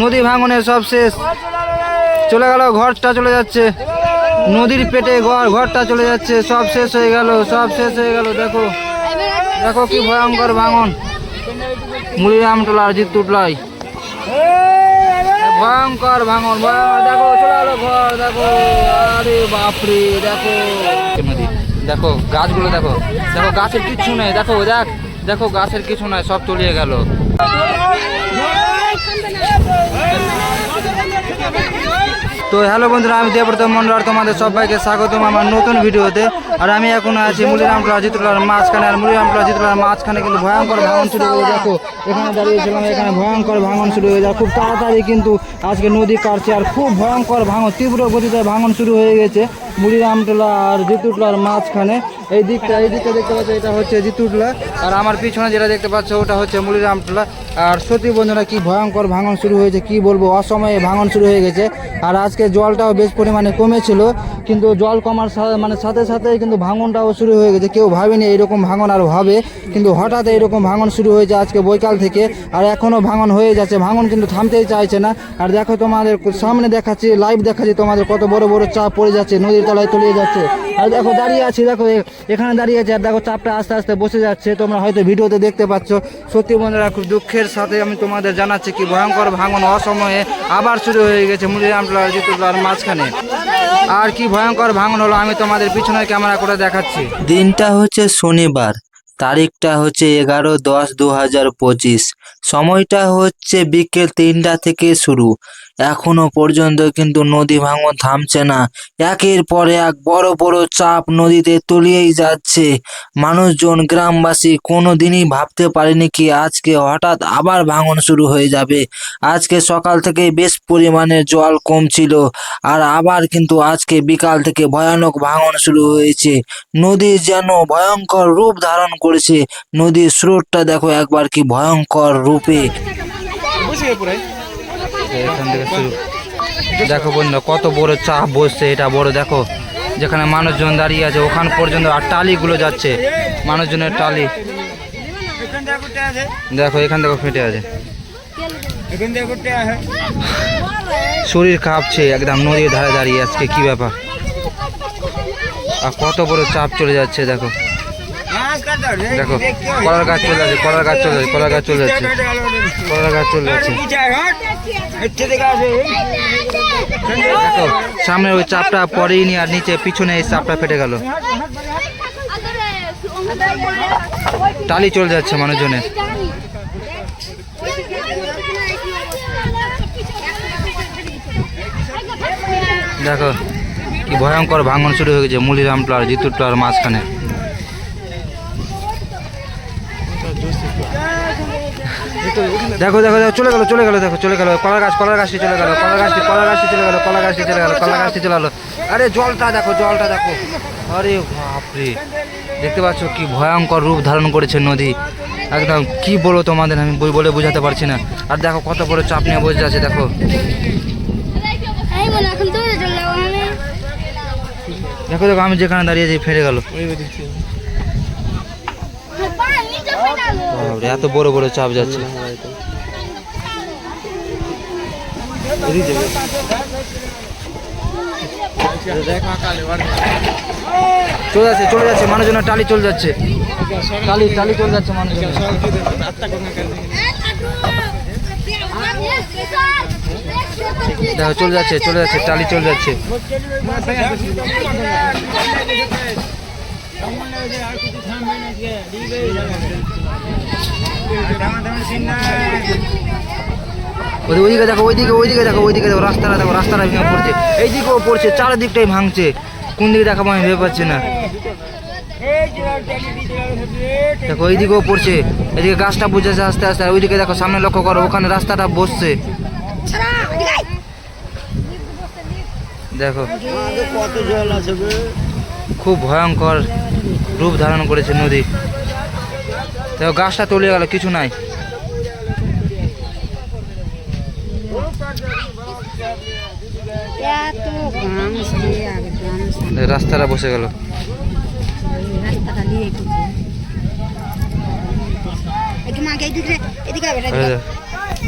নদী ভাঙনে সব শেষ। চলে গেল, ঘরটা চলে যাচ্ছে। নদীর পেটে ঘর, ঘরটা চলে যাচ্ছে। সব শেষ হয়ে গেল, সব শেষ হয়ে গেল, দেখো। দেখো কি ভয়ঙ্কর ভাঙন। মুড়িরামটোলা আর জিতুটলাই ভয়ঙ্কর ভাঙন দেখো, চলে গেল ঘর, দেখো। আরে বাপরে, দেখো। দেখো, গাছগুলো দেখো। দেখো, গাছের কিচ্ছু নেই, দেখো, দেখ। দেখো, গাছের কিছু নাই, সব তলিয়ে গেল। তো হ্যালো বন্ধুরা আমি দেবব্রত মন্ডল তোমাদের সবাইকে স্বাগতম আমার নতুন ভিডিওতে। আর আমি এখন আছি মুলিরামটোলা জিতুলার মাঝখানে, আর মুলিরামটোলা জিতুলার মাঝখানে কিন্তু ভয়ঙ্কর ভাঙন শুরু হয়ে দেখো, এখানে দাঁড়িয়েছিলাম, এখানে ভয়ঙ্কর ভাঙন শুরু হয়ে যায়। খুব তাড়াতাড়ি কিন্তু আজকে নদী কাটছে, আর খুব ভয়ঙ্কর ভাঙন, তীব্র গতিতে ভাঙন শুরু হয়ে গেছে মুড়িরামটোলা আর জিতুটলার মাঝখানে। এই দিকটা এই দিকটা দেখতে পাচ্ছ, এটা হচ্ছে জিতুটলা আর আমার পিছনে যেটা দেখতে পাচ্ছ, ওটা হচ্ছে মুড়িরামটোলা আর সত্যি বন্ধুরা, কি ভয়ঙ্কর ভাঙন শুরু হয়েছে, কি বলব, অসময়ে ভাঙন শুরু হয়ে গেছে। আর আজকে জলটাও বেশ পরিমাণে কমেছিল, কিন্তু জল কমার মানে সাথে সাথে কিন্তু ভাঙনটাও শুরু হয়ে গেছে। কেউ ভাবেনি এইরকম ভাঙন আর হবে, কিন্তু হঠাৎ এইরকম ভাঙন শুরু হয়েছে আজকে বৈকাল থেকে, আর এখনও ভাঙন হয়ে যাচ্ছে। ভাঙন কিন্তু থামতেই চাইছে না। আর দেখো তোমাদের সামনে দেখাচ্ছি লাইভ দেখাচ্ছি তোমাদের কত বড় বড় চাপ পড়ে যাচ্ছে, নদীর তলায় তলিয়ে যাচ্ছে। আর দেখো দাঁড়িয়ে আছি, দেখো এখানে দাঁড়িয়ে আছে, আর দেখো চাপটা আস্তে আস্তে বসে যাচ্ছে। তোমরা হয়তো ভিডিওতে দেখতে পাচ্ছ। সত্যি বন্ধুরা, খুব দুঃখের সাথে আমি তোমাদের জানাচ্ছি কি ভয়ঙ্কর ভাঙন অসময়ে আবার শুরু হয়ে গেছে মুলিরামটোলার জিতুলার মাঝখানে। আর কি ভয়ঙ্কর ভাঙন হলো আমি তোমাদের পিছনে ক্যামেরা করে দেখাচ্ছি। দিনটা হচ্ছে শনিবার, তারিখটা হচ্ছে এগারো দশ দু হাজার পঁচিশ। সময়টা হচ্ছে বিকেল তিনটা থেকে শুরু। এখনও পর্যন্ত কিন্তু নদী ভাঙন থামছে না। একের পর এক বড় বড় চাপ নদীতে তলিয়েই যাচ্ছে। মানুষজন, গ্রামবাসী কোনো দিনই ভাবতে পারেনি কি আজকে হঠাৎ আবার ভাঙন শুরু হয়ে যাবে। আজকে সকাল থেকে বেশ পরিমাণে জল কমছিল আর আবার কিন্তু আজকে বিকাল থেকে ভয়ানক ভাঙন শুরু হয়েছে। নদী যেন ভয়ঙ্কর রূপ ধারণ করেছে। নদীর স্রোতটা দেখো একবার কি ভয়ঙ্কর রূপে। এখান থেকে শুরু। দেখো বন্ধু, কত বড় চাপ বসছে এটা বড়, দেখো। যেখানে মানুষজন দাঁড়িয়ে আছে, ওখান পর্যন্ত আর টালিগুলো যাচ্ছে। মানুষজনের টালি। দেখো, এখান থেকে ফেটে আছে। শরীর কাঁপছে একদম, নদীর ধারে দাঁড়িয়ে আজকে, কি ব্যাপার? আর কত বড় চাপ চলে যাচ্ছে, দেখো। দেখো, কলার গাছ চলে যাচ্ছে, কলার গাছ চলে যাচ্ছে, কলার গাছ চলে যাচ্ছে, কলার গাছ চলে যাচ্ছে। সামনে ওই চাপটা পরেই নি আর নিচে পিছনে এই চাপটা ফেটে গেল। টালি চলে যাচ্ছে মানুষজনের। দেখো, কি ভয়ঙ্কর ভাঙন শুরু হয়ে গেছে মুলিরামটোলার জিতুরটোলার মাঝখানে। দেখো দেখো দেখো, চলে গেলো চলে গেলো, দেখো, চলে গেলো কলা গাছ কলা গাছটি চলে গেলো কলা গাছটি কলা গাছটি চলে গেল কলা গাছটি চলে গেলো কলা গাছটি চলে গেলো। আরে জলটা দেখো জলটা দেখো। আরে বাপরে, দেখতে পাচ্ছ কি ভয়ঙ্কর রূপ ধারণ করেছে নদী। একদম, কি বলো তোমাদের, আমি বই বলে বোঝাতে পারছি না। আর দেখো কত বড় চাপ নিয়ে বসে আছে, দেখো। দেখো দেখো, আমি যেখানে দাঁড়িয়ে আছি ফেটে গেল। বাপরে, এত বড় বড় চাপ যাচ্ছে। চলে যাচ্ছে চলে যাচ্ছে মানুষজনের টালি চলে যাচ্ছে। টালি টালি চলে যাচ্ছে মানুষজনের। দেখো চলে যাচ্ছে চলে যাচ্ছে টালি চলে যাচ্ছে। ওইদিকে দেখো, ওইদিকে ওইদিকে দেখো ওইদিকে দেখো, রাস্তাটা দেখো, রাস্তাটা ভেঙে পড়ছে। এইদিকেও পড়ছে, চারদিকটাই ভাঙছে। কোন দিকে দেখাবো আমি ভেবে পাচ্ছি না। দেখো ওইদিকেও পড়ছে। এদিকে গাছটা বুঝেছে আস্তে আস্তে, আর ওইদিকে দেখো, সামনে লক্ষ্য করো, ওখানে রাস্তাটা বসছে। দেখো। কত জল আছে খুব ভয়ঙ্কর রূপ ধারণ করেছে নদী। দেখো গাছটা তলিয়ে গেল কিছু নাই। রাস্তাটা বসে গেল।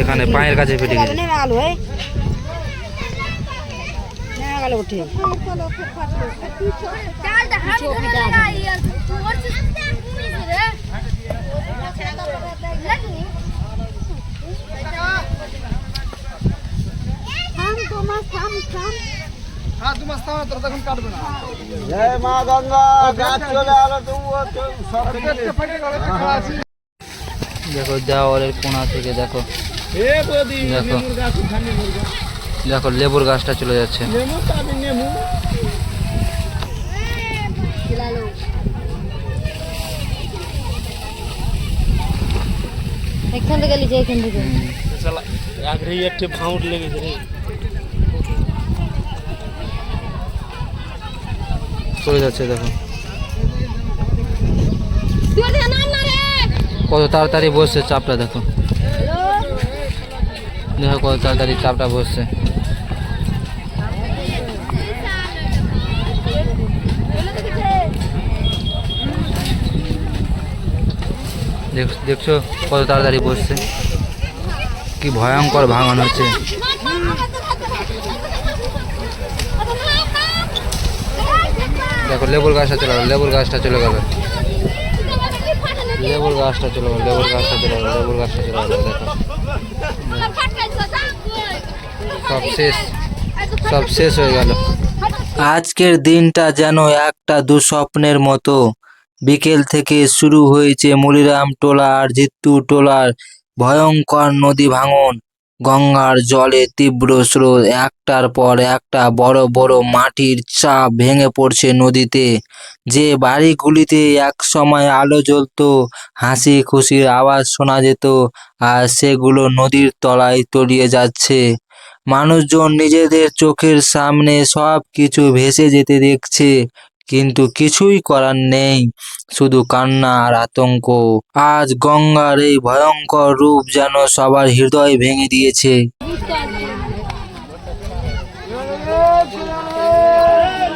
এখানে পায়ের কাছে ফেটে গেছে। নেমে গেল এই উঠে পুলিশ রে থাম তোমার থাম থাম দেখো দেওয়ালের কোনা থেকে দেখো। দেখো। দেখো লেবুর গাছটা চলে যাচ্ছে। এখান থেকে লিখে এখান থেকে। চলে যাচ্ছে দেখো। রে। কত তাড়াতাড়ি বসছে চাপটা দেখো। দেখো কত তাড়াতাড়ি চাপটা বসছে। দেখছ কত তাড়াতাড়ি বসছে। কি ভয়ঙ্কর ভাঙন হচ্ছে। দেখো, লেবুর গাছটা চলে গেল, লেবুর গাছটা চলে গেল। লেবুর গাছটা চলে গেল, লেবুর গাছটা চলে গেল, লেবুর গাছটা চলে গেল, দেখো। সব শেষ। সব শেষ হয়ে গেল। আজকের দিনটা যেন একটা দুঃস্বপ্নের মতো। বিকেল থেকে শুরু হয়েছে মুলিরাম টোলা আর জিত্তু টোলার ভয়ঙ্কর নদী ভাঙন। গঙ্গার জলে তীব্র স্রোত, একটার পর একটা বড় বড় মাটির চাপ ভেঙে পড়ছে নদীতে। যে বাড়িগুলিতে এক সময় আলো জ্বলতো, হাসি খুশির আওয়াজ শোনা যেত, আর সেগুলো নদীর তলায় তলিয়ে যাচ্ছে। মানুষজন নিজেদের চোখের সামনে সব কিছু ভেসে যেতে দেখছে কিন্তু কিছুই করার নেই শুধু কান্না আর আতঙ্ক। আজ গঙ্গার এই ভয়ঙ্কর রূপ যেন সবার হৃদয় ভেঙে দিয়েছে।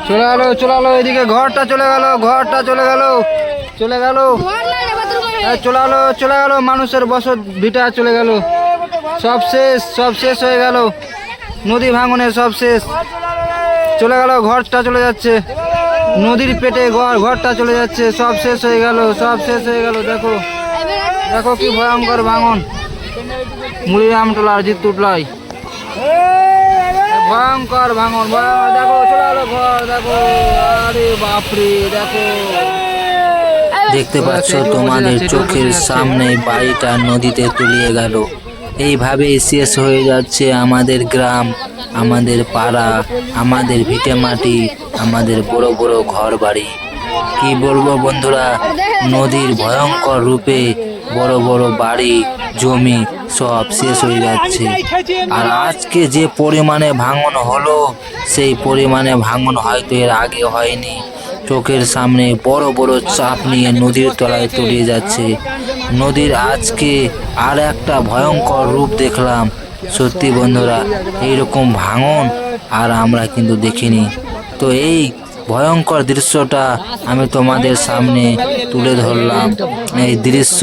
চলে গেল চলে গেল এদিকে ঘরটা চলে গেল ঘরটা চলে গেল চলে গেল। চলে গেল চলে গেল মানুষের বসত ভিটা চলে গেল। সব শেষ সব শেষ হয়ে গেল। নদী ভাঙনের সব শেষ। চলে গেল ঘরটা চলে যাচ্ছে। নদীর পেটে ঘর ঘরটা চলে যাচ্ছে। সব শেষ হয়ে গেল সব শেষ হয়ে গেল দেখো। দেখো কি ভয়ঙ্কর ভাঙন। মুড়িরাম টোলার জিত্তুটলাই ভয়ঙ্কর ভাঙন। দেখো চলে গেল ঘর দেখো। আরে বাপরে দেখো। দেখতে পাচ্ছ তোমাদের চোখের সামনে বাড়িটা নদীতে তলিয়ে গেল। এইভাবেই শেষ হয়ে যাচ্ছে আমাদের গ্রাম, আমাদের পাড়া, আমাদের ভিটে মাটি, আমাদের বড় বড় ঘর বাড়ি কি বলব বন্ধুরা, নদীর ভয়ঙ্কর রূপে বড় বড় বাড়ি, জমি সব শেষ হয়ে যাচ্ছে। আর আজকে যে পরিমাণে ভাঙন হলো, সেই পরিমাণে ভাঙন হয়তো এর আগে হয়নি। চোখের সামনে বড় বড় চাপ নিয়ে নদীর তলায় তলিয়ে যাচ্ছে। নদীর আজকে আর একটা ভয়ঙ্কর রূপ দেখলাম। সত্যি বন্ধুরা, এইরকম ভাঙন আর আমরা কিন্তু দেখিনি। তো এই ভয়ঙ্কর দৃশ্যটা আমি তোমাদের সামনে তুলে ধরলাম। এই দৃশ্য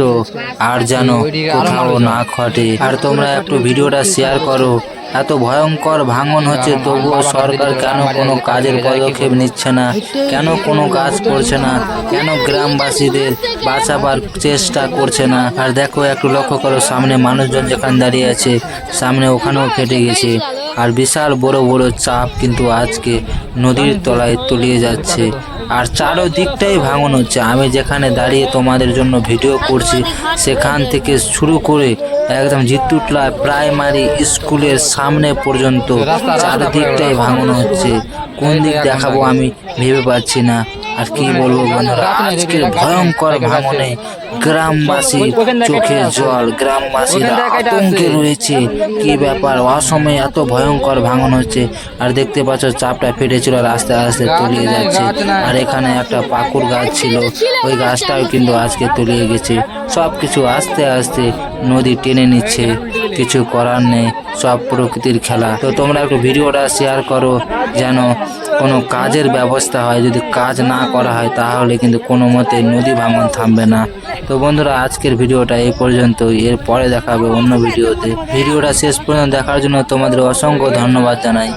আর যেন কোথাও না ঘটে। আর তোমরা একটু ভিডিওটা শেয়ার করো। এত ভয়ঙ্কর ভাঙন হচ্ছে, তবুও সরকার কেন কোনো কাজের পদক্ষেপ নিচ্ছে না? কেন কোনো কাজ করছে না? কেন গ্রামবাসীদের বাঁচাবার চেষ্টা করছে না? আর দেখো, একটু লক্ষ্য করো, সামনে মানুষজন যেখানে দাঁড়িয়ে আছে, সামনে ওখানেও ফেটে গেছে। আর বিশাল বড় বড় চাপ কিন্তু আজকে নদীর তলায় তলিয়ে যাচ্ছে। আর চারোদিকটাই ভাঙন হচ্ছে। আমি যেখানে দাঁড়িয়ে তোমাদের জন্য ভিডিও করছি, সেখান থেকে শুরু করে একদম জিত্তুটলা প্রাইমারি স্কুলের সামনে পর্যন্ত চারদিকটাই ভাঙন হচ্ছে। কোন দিক দেখাবো আমি ভেবে পাচ্ছি না। আর কি বলব বন্ধুরা, আজকের ভয়ঙ্কর ভাঙনে গ্রামবাসী চোখে জল গ্রামবাসীরা আতঙ্কে রয়েছে। কি ব্যাপার? অসময়ে এত ভয়ঙ্কর ভাঙন হচ্ছে। আর দেখতে পাচ্ছ চাপটা ফেটেছিল আর আস্তে আস্তে তলিয়ে যাচ্ছে। আর এখানে একটা পাকুর গাছ ছিল। ওই গাছটাও কিন্তু আজকে তলিয়ে গেছে। সব কিছু আস্তে আস্তে নদী টেনে নিচ্ছে। কিছু করার নেই। সব প্রকৃতির খেলা। তো তোমরা একটু ভিডিওটা শেয়ার করো, যেন কোনো কাজের ব্যবস্থা হয়। যদি কাজ না করা হয়, তাহলে কিন্তু কোনো মতে নদী ভাঙন থামবে না। তো বন্ধুরা, আজকের ভিডিওটা এই পর্যন্ত এর পরে দেখাবে অন্য ভিডিওতে। ভিডিওটা শেষ পর্যন্ত দেখার জন্য তোমাদের অসংখ্য ধন্যবাদ জানাই।